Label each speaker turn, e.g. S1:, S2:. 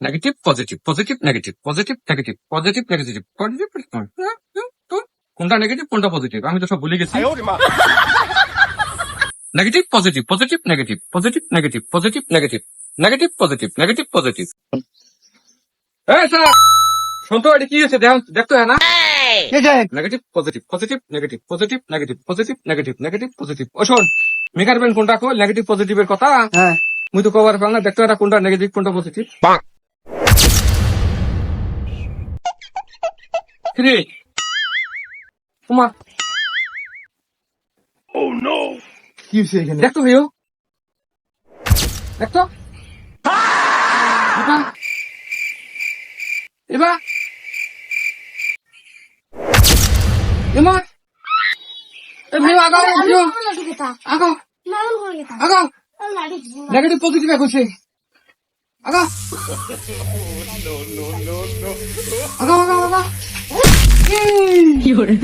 S1: Negative positive positive negative positive negative positive negative positive কোনটা negative কোনটা positive আমি তো সব ভুলে গেছি negative positive positive negative positive negative positive negative negative positive negative positive এই স্যার শুনতো এটা কি হয়েছে দেখতো হ্যাঁ না negative positive positive negative positive negative positive negative negative positive ও শোন মেকার কোনটা কো নেগেটিভ পজিটিভের কথা
S2: হ্যাঁ
S1: মুই তো কবার পাং না দেখতো এটা কোনটা নেগেটিভ কোনটা পজিটিভ রে তোমা
S2: কি হয়েছে এখানে?
S1: দেখতো হইও দেখতো এবা এবা এমা এ ভাই আগাও আগাও আগাও নেগেটিভ পজিটিভ কইছে আগাও আগাও আগাও আগাও 有人。